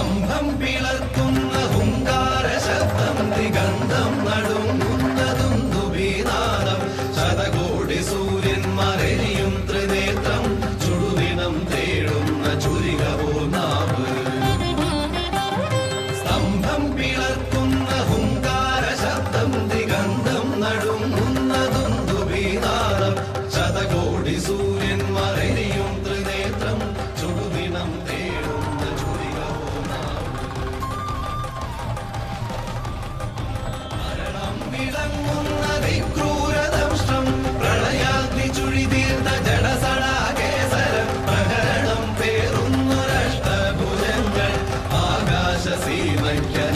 സ്തംഭം പിളർക്കുന്ന ഹുങ്കാര ശബ്ദം ദിഗന്ധം നടുങ്ങുന്നതും ദുബീനാദം ശതകോടി സൂര്യൻ മറിയും ത്രിനേത്രം ചുടുവിനം തേടുന്ന ചുരിക പൂർണാവ് സ്തംഭം പിളർക്കുന്ന ഹുങ്കാര ശബ്ദം ദിഗന്ധം നടുങ്ങുന്നു chacina que